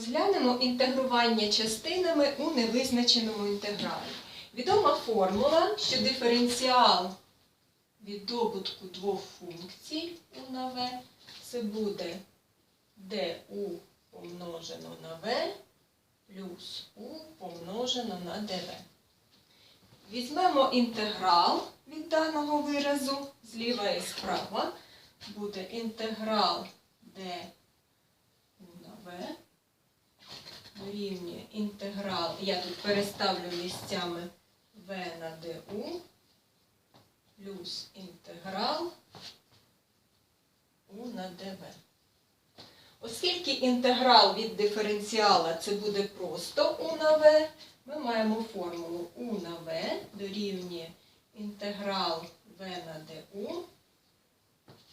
Розглянемо інтегрування частинами у невизначеному інтегралі. Відома формула, що диференціал від добутку двох функцій у на v це буде du помножено на v плюс u помножено на dv. Візьмемо інтеграл від даного виразу зліва і справа. Буде інтеграл d у на v дорівнює інтеграл, я тут переставлю місцями v на du плюс інтеграл u на dv. Оскільки інтеграл від диференціала це буде просто u на v, ми маємо формулу u на v дорівнює інтеграл v на du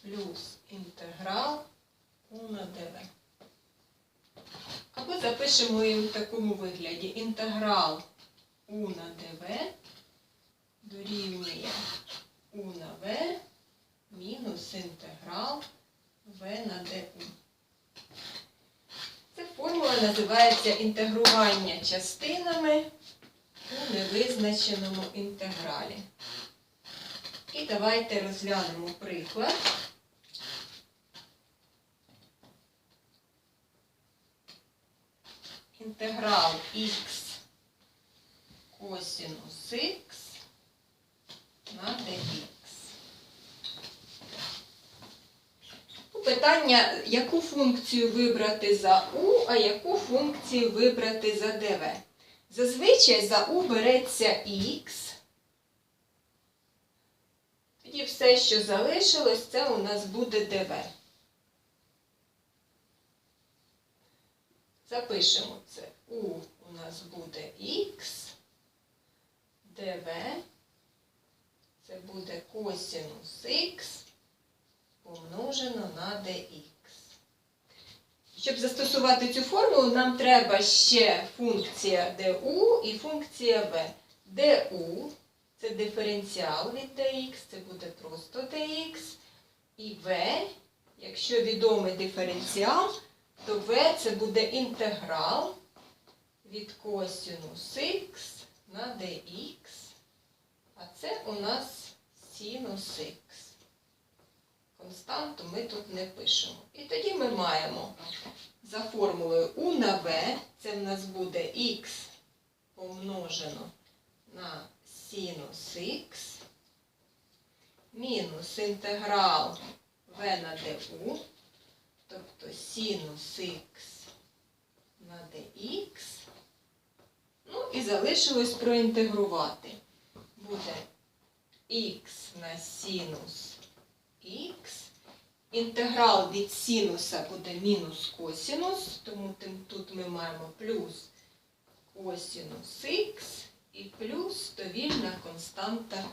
плюс інтеграл u на dv. Запишемо її в такому вигляді. Інтеграл u на dv дорівнює u на v мінус інтеграл v на du. Ця формула називається інтегрування частинами у невизначеному інтегралі. І давайте розглянемо приклад. Інтеграл х косинус х на dx. Питання, яку функцію вибрати за u, а яку функцію вибрати за dv. Зазвичай за u береться х. Тоді все, що залишилось, це у нас буде dv. Запишемо це. У у нас буде х, dv, це буде косинус х помножено на dx. Щоб застосувати цю формулу, нам треба ще функція du і функція v. du це диференціал від dx, це буде просто dx. І v, якщо відомий диференціал, то v це буде інтеграл від косинус х на dx. А це у нас синус х. Константу ми тут не пишемо. І тоді ми маємо за формулою u на v, це в нас буде х помножено на синус х, мінус інтеграл v на du, тобто синус х на dx. Ну і залишилось проінтегрувати. Буде х на синус х. Інтеграл від синуса буде мінус косинус, тому тут ми маємо плюс косинус х і плюс довільна константа.